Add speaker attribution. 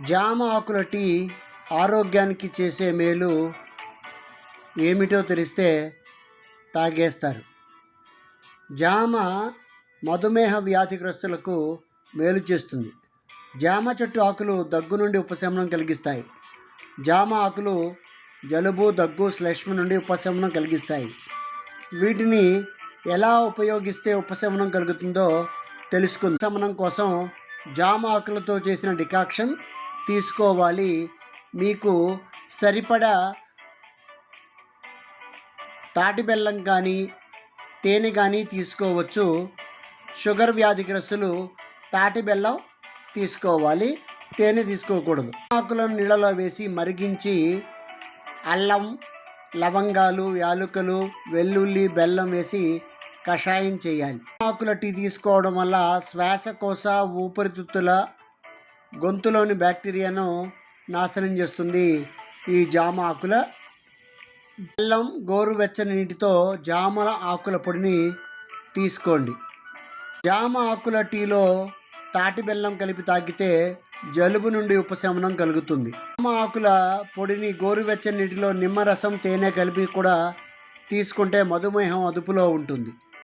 Speaker 1: జామ ఆకుల టీ ఆరోగ్యానికి చేసే మేలు ఏమిటో తెలిస్తే తాగేస్తారు. జామ మధుమేహ వ్యాధిగ్రస్తులకు మేలు చేస్తుంది. జామ చెట్టు ఆకులు దగ్గు నుండి ఉపశమనం కలిగిస్తాయి. జామ ఆకులు జలుబు దగ్గు శ్లేష్మ నుండి ఉపశమనం కలిగిస్తాయి. వీటిని ఎలా ఉపయోగిస్తే ఉపశమనం కలుగుతుందో తెలుసుకుంది. ఉపశమనం కోసం జామ ఆకులతో చేసిన డికాక్షన్ తీసుకోవాలి. మీకు సరిపడా తాటి బెల్లం కానీ తేనె కానీ తీసుకోవచ్చు. షుగర్ వ్యాధిగ్రస్తులు తాటి బెల్లం తీసుకోవాలి. తేనె తీసుకోకూడదు. ఆకులను నీళ్ళలో వేసి మరిగించి అల్లం లవంగాలు యాలుకలు వెల్లుల్లి బెల్లం వేసి కషాయం చేయాలి. ఆకుల టీ తీసుకోవడం వల్ల శ్వాసకోశ ఊపిరితిత్తుల గొంతులోని బ్యాక్టీరియాను నాశనం చేస్తుంది. ఈ జామ ఆకుల బెల్లం గోరువెచ్చని నీటితో జామల ఆకుల పొడిని తీసుకోండి. జామ ఆకుల టీలో తాటి బెల్లం కలిపి తాగితే జలుబు నుండి ఉపశమనం కలుగుతుంది. జామ ఆకుల పొడిని గోరువెచ్చని నీటిలో నిమ్మరసం తేనె కలిపి కూడా తీసుకుంటే మధుమేహం అదుపులో ఉంటుంది.